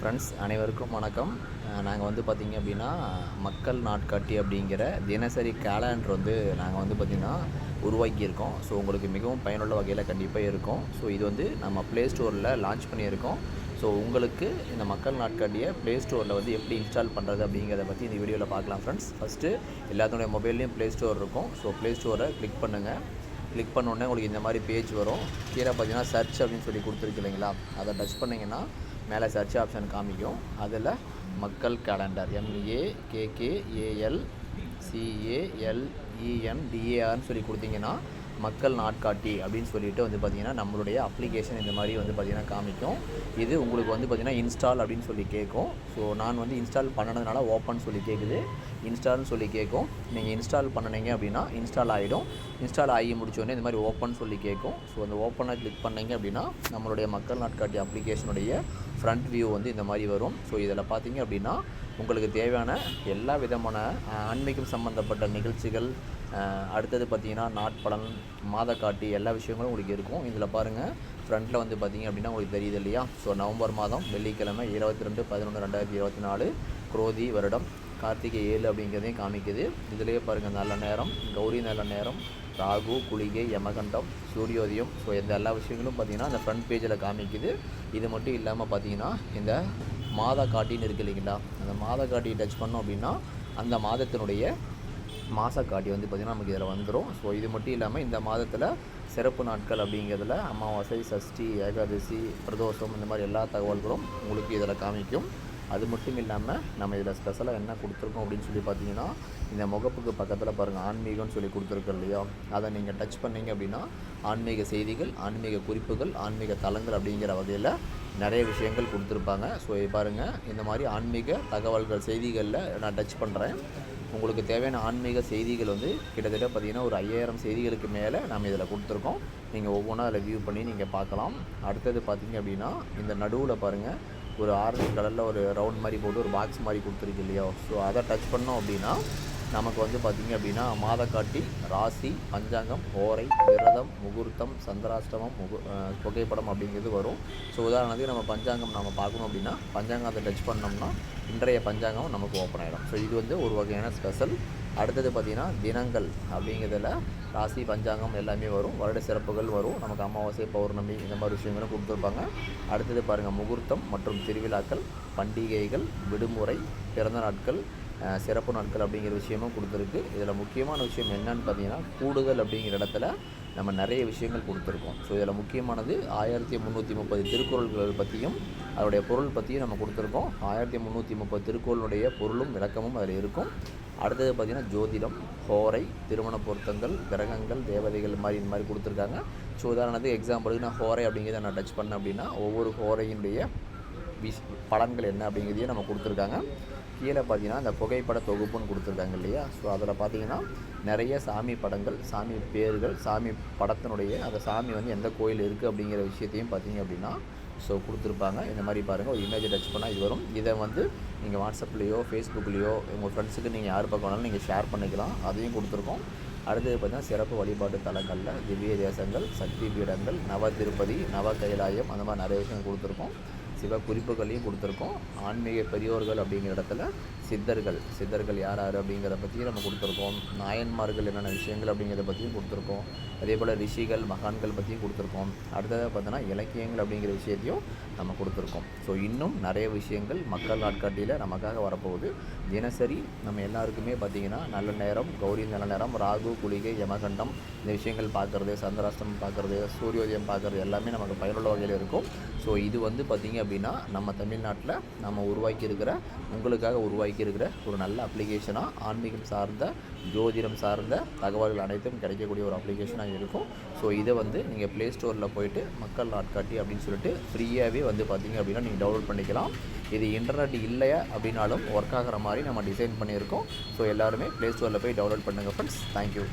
Friends அனைவருக்கும் வணக்கம். நாங்கள் வந்து பார்த்திங்க அப்படின்னா மக்கள் நாட்காட்டி அப்படிங்கிற தினசரி கேலண்டர் வந்து நாங்கள் வந்து பார்த்திங்கன்னா உருவாக்கியிருக்கோம். ஸோ உங்களுக்கு மிகவும் பயனுள்ள வகையில் கண்டிப்பாக இருக்கும். ஸோ இது வந்து நம்ம ப்ளே ஸ்டோரில் லான்ச் பண்ணியிருக்கோம். ஸோ உங்களுக்கு இந்த மக்கள் நாட்காட்டியை ப்ளே ஸ்டோரில் வந்து எப்படி இன்ஸ்டால் பண்ணுறது அப்படிங்கிறத பற்றி இந்த வீடியோவில் பார்க்கலாம் ஃப்ரெண்ட்ஸ் ஃபஸ்ட்டு எல்லாத்துடைய மொபைல்லையும் ப்ளே ஸ்டோர் இருக்கும். ஸோ ப்ளே ஸ்டோரை கிளிக் பண்ணுங்கள் கிளிக் பண்ணோடனே உங்களுக்கு இந்த மாதிரி பேஜ் வரும். கீழே பார்த்தீங்கன்னா சர்ச் அப்படின்னு சொல்லி கொடுத்துருக்கு இல்லைங்களா? அதை டச் பண்ணிங்கன்னா மேலே சர்ச் ஆப்ஷன் காமிக்கும். அதில் மக்கள் கேலண்டர் எம்ஏ கேகேஏஎல் சிஏஎல்இஎன் டிஏஆர்னு சொல்லி கொடுத்தீங்கன்னா மக்கள் நாட்காட்டி அப்படின்னு சொல்லிட்டு வந்து பார்த்திங்கன்னா நம்மளுடைய அப்ளிகேஷன் இந்த மாதிரி வந்து பார்த்திங்கன்னா காமிக்கும். இது உங்களுக்கு வந்து பார்த்திங்கன்னா இன்ஸ்டால் அப்படின்னு சொல்லி கேட்கும். ஸோ நான் வந்து இன்ஸ்டால் பண்ணதுனால ஓப்பன் சொல்லி கேட்குது இன்ஸ்டால்னு சொல்லி கேட்கும். நீங்கள் இன்ஸ்டால் பண்ணினீங்க அப்படின்னா இன்ஸ்டால் ஆகிடும் இன்ஸ்டால் ஆகி முடிச்சோடனே இந்த மாதிரி ஓப்பன் சொல்லி கேட்கும். ஸோ அந்த ஓப்பனை கிளிக் பண்ணிங்க அப்படின்னா நம்மளுடைய மக்கள் நாட்காட்டி அப்ளிகேஷனுடைய ஃப்ரண்ட் வியூ வந்து இந்த மாதிரி வரும். ஸோ இதில் பார்த்தீங்க அப்படின்னா உங்களுக்கு தேவையான எல்லா விதமான ஆன்மீகம் சம்மந்தப்பட்ட நிகழ்ச்சிகள் அடுத்தது பார்த்தீங்கன்னா நாட்பலன் மாதக்காட்டி எல்லா விஷயங்களும் உங்களுக்கு இருக்கும். இதில் பாருங்கள் ஃப்ரண்ட்டில் வந்து பார்த்தீங்க அப்படின்னா உங்களுக்கு தெரியுது இல்லையா? ஸோ நவம்பர் மாதம் வெள்ளிக்கிழமை இருபத்தி ரெண்டு பதினொன்று ரெண்டாயிரத்தி இருபத்தி நாலு குரோதி வருடம் கார்த்திகை ஏழு அப்படிங்கிறதையும் காமிக்குது. இதுலேயே பாருங்கள் நல்ல நேரம் கௌரி நல்ல நேரம் ராகு குளிகை யமகண்டம் சூரியோதயம். ஸோ இந்த எல்லா விஷயங்களும் பார்த்தீங்கன்னா அந்த ஃப்ரண்ட் பேஜில் காமிக்குது. இது மட்டும் இல்லாமல் பார்த்தீங்கன்னா இந்த மாத காட்டின்னு இருக்கு இல்லைங்களா? அந்த மாத காட்டி டச் பண்ணோம் அப்படின்னா அந்த மாதத்தினுடைய மாசக்காட்டி வந்து பார்த்திங்கன்னா நமக்கு இதில் வந்துடும் ஸோ இது மட்டும் இல்லாமல் இந்த மாதத்தில் சிறப்பு நாட்கள் அப்படிங்கிறதுல அமாவாசை சஷ்டி ஏகாதசி பிரதோஷம் இந்த மாதிரி எல்லா தகவல்களும் உங்களுக்கு இதில் காமிக்கும். அது மட்டும் இல்லாமல் நம்ம இதில் ஸ்பெஷலாக என்ன கொடுத்துருக்கோம் அப்படின்னு சொல்லி பார்த்தீங்கன்னா இந்த முகப்புக்கு பக்கத்தில் பாருங்கள் ஆன்மீகம்னு சொல்லி கொடுத்துருக்கோம் இல்லையா? அதை நீங்கள் டச் பண்ணீங்க அப்படின்னா ஆன்மீக செய்திகள் ஆன்மீக குறிப்புகள் ஆன்மீக தலங்கள் அப்படிங்கிற வகையில் நிறைய விஷயங்கள் கொடுத்துருப்பாங்க. ஸோ பாருங்கள் இந்த மாதிரி ஆன்மீக தகவல்கள் செய்திகளில் நான் டச் பண்ணுறேன் உங்களுக்கு தேவையான ஆன்மீக செய்திகள் வந்து கிட்டத்தட்ட பார்த்தீங்கன்னா ஒரு ஐயாயிரம் செய்திகளுக்கு மேலே நம்ம இதில் கொடுத்துருக்கோம். நீங்கள் ஒவ்வொன்றா அதில் வியூ பண்ணி நீங்கள் பார்க்கலாம். அடுத்தது பார்த்தீங்க அப்படின்னா இந்த நடுவில் பாருங்கள் ஒரு ஆரஞ்சு கலரில் ஒரு ரவுண்ட் மாதிரி போட்டு ஒரு பாக்ஸ் மாதிரி கொடுத்துருக்கு இல்லையா? ஸோ அதை டச் பண்ணோம் அப்படின்னா நமக்கு வந்து பார்த்திங்க அப்படின்னா மாதக்காட்டி ராசி பஞ்சாங்கம் ஓரை விரதம் முகூர்த்தம் சந்திராஷ்டமம் முகு புகைப்படம் அப்படிங்கிறது வரும். ஸோ உதாரணத்துக்கு நம்ம பஞ்சாங்கம் நம்ம பார்க்கணும் அப்படின்னா பஞ்சாங்கத்தை டச் பண்ணோம்னா இன்றைய பஞ்சாங்கம் நமக்கு ஓப்பன் ஆகிடும் ஸோ இது வந்து ஒரு வகையான ஸ்பெஷல் அடுத்தது பார்த்திங்கன்னா தினங்கள் அப்படிங்கிறதுல ராசி பஞ்சாங்கம் எல்லாமே வரும். வருட சிறப்புகள் வரும். நமக்கு அமாவாசை பௌர்ணமி இந்த மாதிரி விஷயங்களும் கொடுத்துருப்பாங்க. அடுத்தது பாருங்கள் முகூர்த்தம் மற்றும் திருவிழாக்கள் பண்டிகைகள் விடுமுறை பிறந்த நாட்கள் சிறப்பு நாட்கள் அப்படிங்கிற விஷயமும் கொடுத்துருக்கு. இதில் முக்கியமான விஷயம் என்னன்னு பார்த்தீங்கன்னா கூடுதல் அப்படிங்கிற இடத்துல நம்ம நிறைய விஷயங்கள் கொடுத்துருக்கோம். ஸோ இதில் முக்கியமானது ஆயிரத்தி முந்நூற்றி முப்பது திருக்குறள்கள் பற்றியும் அதோடைய பொருள் பற்றியும் நம்ம கொடுத்துருக்கோம். ஆயிரத்தி முந்நூற்றி முப்பது திருக்குறளுடைய பொருளும் விளக்கமும் அதில் இருக்கும். அடுத்தது பார்த்திங்கன்னா ஜோதிடம் ஹோரை திருமண பொருத்தங்கள் கிரகங்கள் தேவதைகள் மாதிரி இந்த மாதிரி கொடுத்துருக்காங்க. ஸோ உதாரணத்துக்கு எக்ஸாம்பிளுக்கு நான் ஹோரை அப்படிங்கிறத நான் டச் பண்ணேன் அப்படின்னா ஒவ்வொரு ஹோரையினுடைய விஷ் பலன்கள் என்ன அப்படிங்கிறதையும் நம்ம கொடுத்துருக்காங்க. கீழே பார்த்தீங்கன்னா அந்த புகைப்பட தொகுப்புன்னு கொடுத்துருக்காங்க இல்லையா? ஸோ அதில் பார்த்தீங்கன்னா நிறைய சாமி படங்கள் சாமி பேர்கள் சாமி படத்தினுடைய அந்த சாமி வந்து எந்த கோயில் இருக்குது அப்படிங்கிற விஷயத்தையும் பார்த்தீங்க அப்படின்னா ஸோ கொடுத்துருப்பாங்க. இந்த மாதிரி பாருங்கள் ஒரு இமேஜை டச் பண்ணால் இது வரும். இதை வந்து நீங்கள் வாட்ஸ்அப்லேயோ ஃபேஸ்புக்லேயோ உங்கள் ஃப்ரெண்ட்ஸுக்கு நீங்கள் யார் பக்கம் வேணாலும் நீங்கள் ஷேர் பண்ணிக்கலாம். அதையும் கொடுத்துருக்கோம். அடுத்தது பார்த்தீங்கன்னா சிறப்பு வழிபாட்டு தலங்களில் திவ்ய தேசங்கள் சக்தி பீடங்கள் நவ திருப்பதி நவ கைலாயம் அந்த மாதிரி நிறைய விஷயங்கள் கொடுத்துருக்கோம். சிவ குறிப்புகளையும் கொடுத்துருக்கோம். ஆன்மீக பெரியோர்கள் அப்படிங்கிற இடத்துல சித்தர்கள் சித்தர்கள் யார் யார் அப்படிங்கிறத பற்றியும் நம்ம கொடுத்துருக்கோம். நாயன்மார்கள் என்னென்ன விஷயங்கள் அப்படிங்கிறத பற்றியும் கொடுத்துருக்கோம். அதே போல் ரிஷிகள் மகான்கள் பற்றியும் கொடுத்துருக்கோம். அடுத்ததாக பார்த்தோன்னா இலக்கியங்கள் அப்படிங்கிற விஷயத்தையும் நம்ம கொடுத்துருக்கோம். ஸோ இன்னும் நிறைய விஷயங்கள் மக்கள் நாட்காட்டியில் நமக்காக வரப்போகுது. தினசரி நம்ம எல்லாருக்குமே பார்த்திங்கன்னா நல்ல நேரம் கௌரி நல்ல நேரம் ராகு குளிகை யமகண்டம் இந்த விஷயங்கள் பார்க்குறது சந்திராஷ்டம் பார்க்குறது சூரியோதயம் பார்க்குறது எல்லாமே நமக்கு பயனுள்ள வகையில் இருக்கும். ஸோ இது வந்து பார்த்திங்க அப்படின்னா நம்ம தமிழ்நாட்டில் நம்ம உருவாக்கி இருக்கிற உங்களுக்காக உருவாக்கியிருக்கிற ஒரு நல்ல அப்ளிகேஷனாக ஆன்மீகம் சார்ந்த ஜோதிடம் சார்ந்த தகவல்கள் அனைத்தும் கிடைக்கக்கூடிய ஒரு அப்ளிகேஷனாக இருக்கும். ஸோ இதை வந்து நீங்கள் ப்ளே ஸ்டோரில் போயிட்டு மக்கள் நாட்காட்டி அப்படின்னு சொல்லிட்டு ஃப்ரீயாகவே வந்து பார்த்திங்க அப்படின்னா நீங்கள் டவுன்லோட் பண்ணிக்கலாம். இது இன்டர்நெட் இல்லையா அப்படின்னாலும் ஒர்க் ஆகிற மாதிரி நம்ம டிசைன் பண்ணியிருக்கோம். ஸோ எல்லாருமே ப்ளே ஸ்டோரில் போய் டவுன்லோட் பண்ணுங்கள் ஃப்ரெண்ட்ஸ் தேங்க்யூ